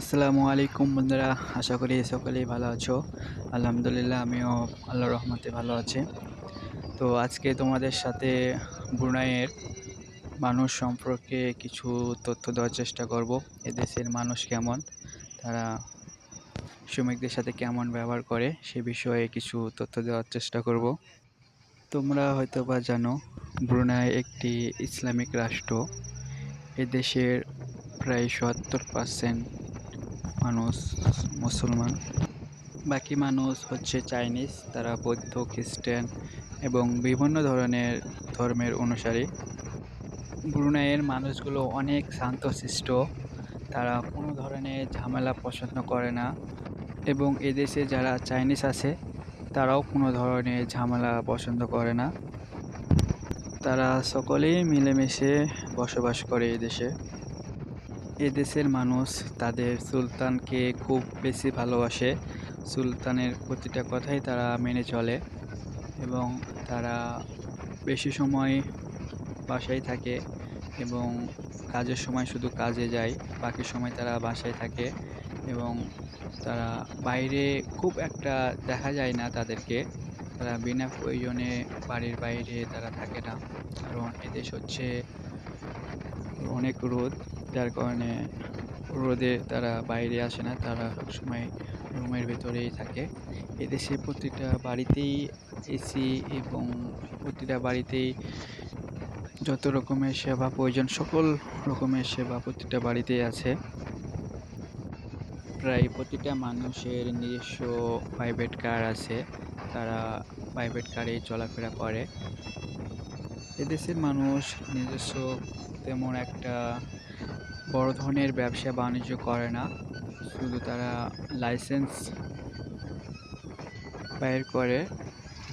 আসসালামু আলাইকুম বন্ধুরা, আশা করি সকলেই ভালো আছো। আলহামদুলিল্লাহ, আমিও আল্লাহর রহমতে ভালো আছি। তো আজকে তোমাদের সাথে ব্রুনাইয়ের মানুষ সম্পর্কে কিছু তথ্য দেওয়ার চেষ্টা করব, এদেশের মানুষ কেমন, তারা শ্রমিকদের সাথে কেমন ব্যবহার করে, সে বিষয়ে কিছু তথ্য দেওয়ার চেষ্টা করব। তোমরা হয়তো বা জানো, ব্রুনাই একটি ইসলামিক রাষ্ট্র। এদেশের প্রায় সত্তর পার্সেন্ট মানুষ, মুসলমান। বাকি মানুষ হচ্ছে চাইনিজ, তারা বৌদ্ধ, খ্রিস্টান এবং বিভিন্ন ধরনের ধর্মের অনুসারী। ব্রুনাইয়ের মানুষগুলো অনেক শান্তশিষ্ট, তারা কোনো ধরনের ঝামেলা পছন্দ করে না এবং এদেশে যারা চাইনিজ আছে, তারাও কোনো ধরনের ঝামেলা পছন্দ করে না। তারা সকলেই মিলেমিশে বসবাস করে এদেশে। এদেশের মানুষ তাদের সুলতানকে খুব বেশি ভালোবাসে। সুলতানের প্রতিটা কথাই তারা মেনে চলে এবং তারা বেশি সময় বাসায় থাকে এবং কাজের সময় শুধু কাজে যায়, বাকি সময় তারা বাসায় থাকে এবং তারা বাইরে খুব একটা দেখা যায় না তাদেরকে। তারা বিনা প্রয়োজনে বাড়ির বাইরে তারা থাকে না। কারণ এদেশ হচ্ছে অনেক রোদ। যার কারণে রোদে তারা বাইরে আসে না, তারা সবসময় রুমের ভেতরেই থাকে। এদেশে প্রতিটা বাড়িতেই এসি এবং প্রতিটা বাড়িতেই যত রকমের সেবা প্রয়োজন, সকল রকমের সেবা প্রতিটা বাড়িতেই আছে। প্রায় প্রতিটা মানুষের নিজস্ব প্রাইভেট কার আছে। তারা প্রাইভেট কারেই চলাফেরা করে। এদেশের মানুষ নিজস্ব তেমন একটা বড় ধরনের ব্যবসা বাণিজ্য করে না। শুধু তারা লাইসেন্স বাইর করে।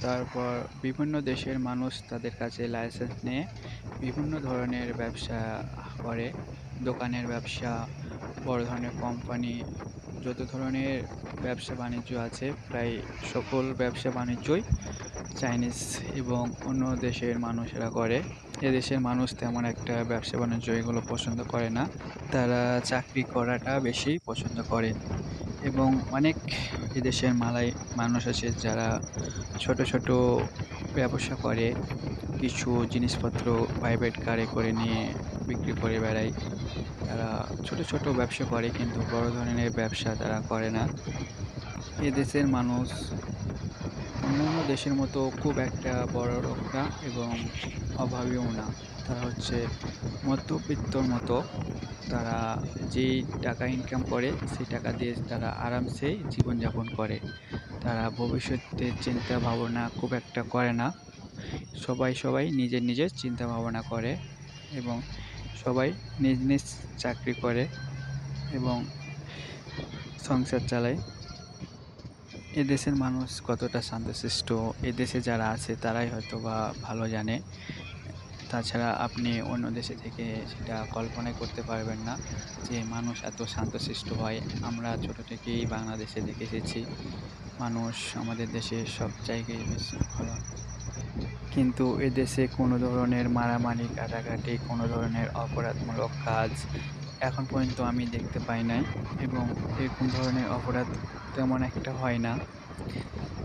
তারপর বিভিন্ন দেশের মানুষ তাদের কাছে লাইসেন্স নিয়ে বিভিন্ন ধরনের ব্যবসা করে। দোকানের ব্যবসা, বড় ধরনের কোম্পানি, যত ধরনের ব্যবসা বাণিজ্য আছে, প্রায় সকল ব্যবসা বাণিজ্যই চাইনিজ এবং অন্য দেশের মানুষেরা করে। এদেশের মানুষ তেমন একটা ব্যবসা বাণিজ্য এগুলো পছন্দ করে না। তারা চাকরি করাটা বেশি পছন্দ করে। এবং অনেক এদেশের মালাই মানুষ আছে যারা ছোট ছোট ব্যবসা করে। কিছু জিনিসপত্র প্রাইভেট কারে করে নিয়ে বিক্রি করে বেড়ায়। তারা ছোট ছোট ব্যবসা করে কিন্তু বড় ধরনের ব্যবসা তারা করে না। এদেশের মানুষ অন্যান্য দেশের মতো খুব একটা বড় লোক না এবং অভাবীও না। তারা হচ্ছে মধ্যবিত্তর মতো। তারা যেই টাকা ইনকাম করে, সেই টাকা দিয়ে তারা আরামসে জীবনযাপন করে। তারা ভবিষ্যতের চিন্তা ভাবনা খুব একটা করে না। সবাই সবাই নিজের নিজের চিন্তা ভাবনা করে এবং সবাই নিজ নিজ চাকরি করে এবং সংসার চালায়। এদেশের মানুষ কতটা শান্তশিষ্ট? এদেশে যারা আছে, তারাই হয়তো বা ভালো জানে। তাছাড়া আপনি অন্য দেশে থেকে সেটা কল্পনাই করতে পারবেন না যে মানুষ এত শান্তশিষ্ট হয়। আমরা ছোটো থেকেই বাংলাদেশে দেখে এসেছি, মানুষ আমাদের দেশে সব জায়গায় বেশি ভালো। কিন্তু এদেশে কোনো ধরনের মারামারি, কাটাকাটি, কোনো ধরনের অপরাধমূলক কাজ এখন পর্যন্ত আমি দেখতে পাই নাই এবং এরকম ধরনের অপরাধ তেমন একটা হয় না।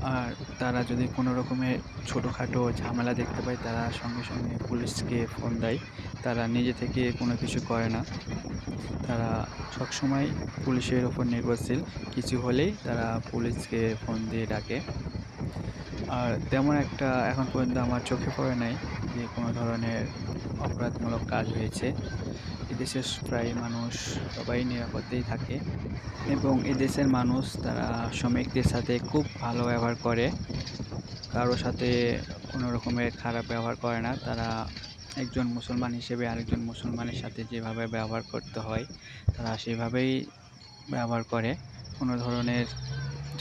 আর তারা যদি কোনো রকমের ছোটোখাটো ঝামেলা দেখতে পায়, তারা সঙ্গে সঙ্গে পুলিশকে ফোন দেয়। তারা নিজে থেকে কোনো কিছু করে না। তারা সবসময় পুলিশের ওপর নির্ভরশীল। কিছু হলেই তারা পুলিশকে ফোন দিয়ে ডাকে। আর তেমন একটা এখন পর্যন্ত আমার চোখে পড়ে নাই যে কোনো ধরনের অপরাধমূলক কাজ হয়েছে। এদেশের প্রায় মানুষ সবাই নিরাপদেই থাকে এবং এদেশের মানুষ তারা শ্রমিকদের সাথে খুব ভালো ব্যবহার করে। কারোর সাথে কোনো রকমের খারাপ ব্যবহার করে না। তারা একজন মুসলমান হিসেবে আরেকজন মুসলমানের সাথে যেভাবে ব্যবহার করতে হয়, তারা সেভাবেই ব্যবহার করে। কোনো ধরনের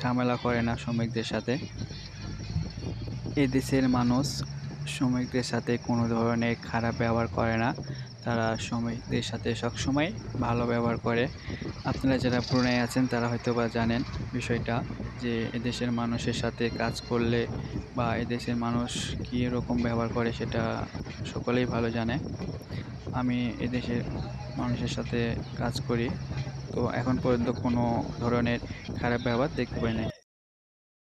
ঝামেলা করে না শ্রমিকদের সাথে। এ দেশের মানুষ শ্রমিকদের সাথে কোনো ধরনের খারাপ ব্যবহার করে না। তারা শ্রমিকদের সাথে সবসময় ভালো ব্যবহার করে। আপনারা যারা ব্রুনাই আছেন, তারা হয়তো বা জানেন বিষয়টা যে, এদেশের মানুষের সাথে কাজ করলে বা এদেশের মানুষ কী রকম ব্যবহার করে সেটা সকলেই ভালো জানে। আমি এদেশের মানুষের সাথে কাজ করি। তো এখন পর্যন্ত কোনো ধরনের খারাপ ব্যবহার দেখতে পাই নাই।